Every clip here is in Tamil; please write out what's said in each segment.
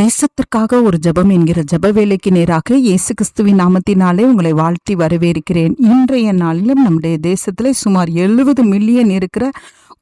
தேசத்திற்காக ஒரு ஜெபம் என்கிற ஜெப வேலைக்கு நேராக இயேசு கிறிஸ்துவின் நாமத்தினாலே உங்களை வாழ்த்தி வரவேற்கிறேன். இன்றைய நாளிலும் நம்முடைய தேசத்திலே சுமார் எழுபது மில்லியன் இருக்கிற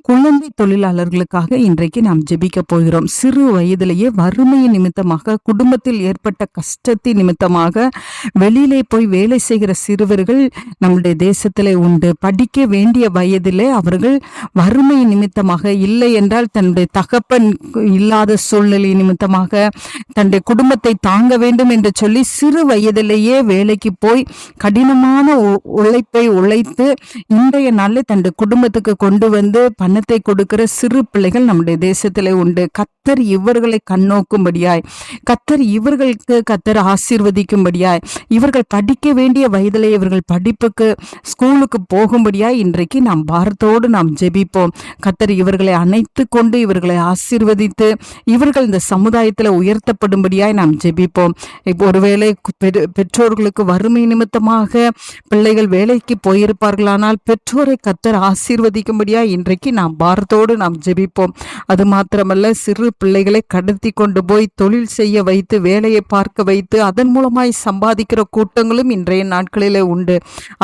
குழந்தை தொழிலாளர்களுக்காக இன்றைக்கு நாம் ஜெபிக்க போகிறோம். சிறு வயதிலேயே வறுமையின் நிமித்தமாக குடும்பத்தில் ஏற்பட்ட கஷ்டத்தின் நிமித்தமாக வெளியிலே போய் வேலை செய்கிற சிறுவர்கள் நம்முடைய தேசத்திலே உண்டு. படிக்க வேண்டிய வயதிலே அவர்கள் வறுமை நிமித்தமாக இல்லை என்றால் தன்னுடைய தகப்பன் இல்லாத சூழ்நிலை நிமித்தமாக தன்னுடைய குடும்பத்தை தாங்க வேண்டும் என்று சொல்லி சிறு வயதிலேயே வேலைக்கு போய் கடினமான உ- உழைப்பை உழைத்து இன்றைய நாளில் தன்னுடைய குடும்பத்துக்கு கொண்டு வந்து பணத்தை கொடுக்கிற சிறு பிள்ளைகள் நம்முடைய தேசத்திலே உண்டு. கத்தர் இவர்களை கண்ணோக்கும்படியாய் கத்தர் இவர்களுக்கு கத்தர் ஆசீர்வதிக்கும்படியாய் இவர்கள் படிக்க வேண்டிய வயதிலே இவர்கள் படிப்புக்கு ஸ்கூலுக்கு போகும்படியாய் இன்றைக்கு நாம் பாரத்தோடு நாம் ஜெபிப்போம். கத்தர் இவர்களை அணைத்து கொண்டு இவர்களை ஆசீர்வதித்து இவர்கள் இந்த சமுதாயத்தில் உயர்த்தப்படும்படியாய் நாம் ஜெபிப்போம். இப்போ ஒருவேளை பெரு- பெற்றோர்களுக்கு வறுமை நிமித்தமாக பிள்ளைகள் வேலைக்கு போயிருப்பார்களானால் பெற்றோரை கத்தர் ஆசீர்வதிக்கும்படியாய் இன்றைக்கு நாம் பாரத்தோடு நாம் ஜெபிப்போம். அது மாத்திரமல்ல சிறு பிள்ளைகளை கடத்தி கொண்டு போய் தொழில் செய்ய வைத்து வேலையை பார்க்க வைத்து அதன் மூலமாய் சம்பாதிக்கிற கூட்டங்களும் இன்றைய நாட்களிலே உண்டு.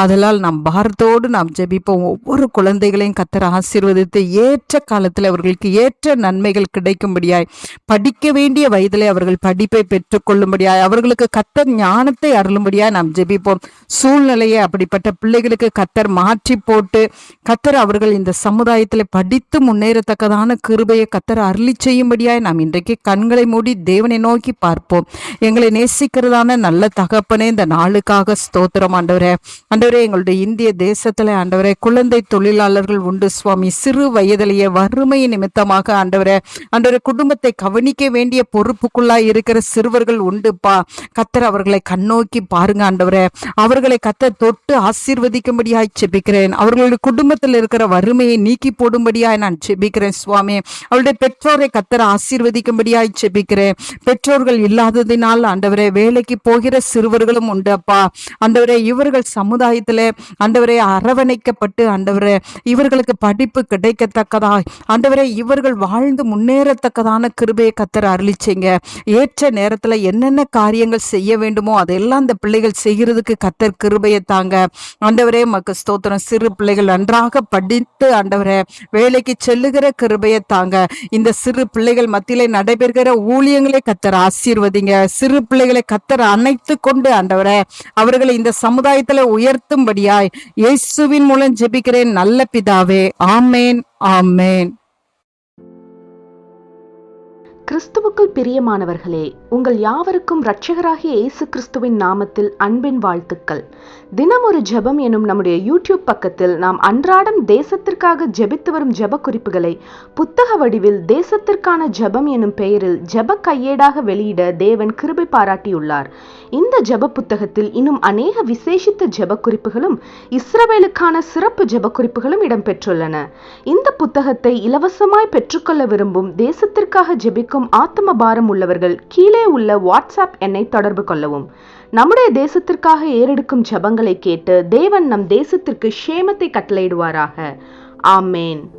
அதனால் நாம் பாரத்தோடு நாம் ஜெபிப்போம். ஒவ்வொரு குழந்தைகளையும் கத்தர் ஆசீர்வதித்து ஏற்ற காலத்தில் அவர்களுக்கு ஏற்ற நன்மைகள் கிடைக்கும்படியாய் படிக்க வேண்டிய வயதிலே அவர்கள் படிப்பை பெற்றுக்கொள்ளும்படியாய் அவர்களுக்கு கத்தர் ஞானத்தை அருளும்படியாய் நாம் ஜெபிப்போம். சூழ்நிலையை அப்படிப்பட்ட பிள்ளைகளுக்கு கத்தர் மாற்றி போட்டு கத்தர் அவர்கள் இந்த சமுதாயத்தில் படித்து முன்னேறத்தக்கதான கிருபையை கத்தர் அருளி செய்யும்படியாய் நாம் இன்றைக்கு கண்களை மூடி தேவனை நோக்கி பார்ப்போம். எங்களை நேசிக்கிறதான நல்ல தகப்பனே இந்த நாளுக்காக ஸ்தோத்திரம். ஆண்டவரே ஆண்டவரே எங்களுடைய இந்திய தேசத்துல ஆண்டவரே குழந்தை தொழிலாளர்கள் உண்டு சுவாமி. சிறு வயதிலேயே வறுமை நிமித்தமாக ஆண்டவரே ஆண்டவரே குடும்பத்தை கவனிக்க வேண்டிய பொறுப்புக்குள்ளாய் இருக்கிற சிறுவர்கள் உண்டுப்பா. கத்தர் அவர்களை கண்ணோக்கி பாருங்க ஆண்டவரே. அவர்களை கத்தர் தொட்டு ஆசீர்வதிக்கும்படியாய் செபிக்கிறேன். அவர்களுடைய குடும்பத்தில் இருக்கிற வறுமையை நீக்கி போடும்படியாய் நான் செபிக்கிறேன் சுவாமி. அவளுடைய பெற்றோரை கத்தர ஆசீர்வதிக்கும்படியாய் செபிக்கிறேன் பெற்றோர்கள் இல்லாததினால் ஆண்டவரே வேலைக்கு போகிற சிறுவர்களும் உண்டு அப்பா. ஆண்டவரே இவர்கள் சமுதாயத்தில் அந்தவரை அரவணைக்கப்பட்டு ஆண்டவரே இவர்களுக்கு படிப்பு கிடைக்கத்தக்கதாய். ஆண்டவரே இவர்கள் வாழ்ந்து முன்னேறத்தக்கதான கிருபையை கத்தர் அருளிச்சிங்க ஏற்ற நேரத்துல என்னென்ன காரியங்கள் செய்ய வேண்டுமோ அதெல்லாம் அந்த பிள்ளைகள் செய்கிறதுக்கு கத்தர் கிருபையை தாங்க. ஆண்டவரே மக்கு ஸ்தோத்திரம். சிறு பிள்ளைகள் நன்றாக படித்து ஆண்டவரே வேலைக்கு செல்லுகிற கிருபையை தாங்க. இந்த சிறு பிள்ளைகள் மத்தியிலே நடைபெறுகிற ஊழியங்களை கத்தர் ஆசீர்வதிங்க. சிறு பிள்ளைகளை கத்தர் அணைத்து கொண்டு ஆண்டவரே அவர்களை இந்த சமுதாயத்துல உயர்த்தும்படியாய் இயேசுவின் மூலம் ஜெபிக்கிறேன். நல்ல பிதாவே ஆமேன் ஆமேன். கிறிஸ்துவுக்குள் பிரியமானவர்களே உங்கள் யாவருக்கும் இரட்சகராகிய இயேசு கிறிஸ்துவின் நாமத்தில் அன்பின் வாழ்த்துக்கள். தினம் ஒரு ஜெபம் எனும் நம்முடைய யூடியூப் பக்கத்தில் நாம் அன்றாடம் தேசத்திற்காக ஜெபித்து வரும் ஜெப குறிப்புகளை புத்தக வடிவில் தேசத்திற்கான ஜெபம் எனும் பெயரில் ஜெப கையேடாக வெளியிட தேவன் கிருபை பாராட்டியுள்ளார். இந்த ஜெப புத்தகத்தில் இன்னும் அநேக விசேஷித்த ஜெப குறிப்புகளும் இஸ்ரவேலுக்கான சிறப்பு ஜெப குறிப்புகளும் இடம்பெற்றுள்ளன. இந்த புத்தகத்தை இலவசமாய் பெற்றுக்கொள்ள விரும்பும் தேசத்திற்காக ஜெபிக்கும் ஆத்ம பாரம் உள்ளவர்கள் கீழே உள்ள வாட்ஸ்அப் எண்ணை தொடர்பு கொள்ளவும். நம்முடைய தேசத்திற்காக ஏறெடுக்கும் ஜெபங்களை கேட்டு தேவன் நம் தேசத்திற்கு க்ஷேமத்தை கட்டளையிடுவாராக. ஆமேன்.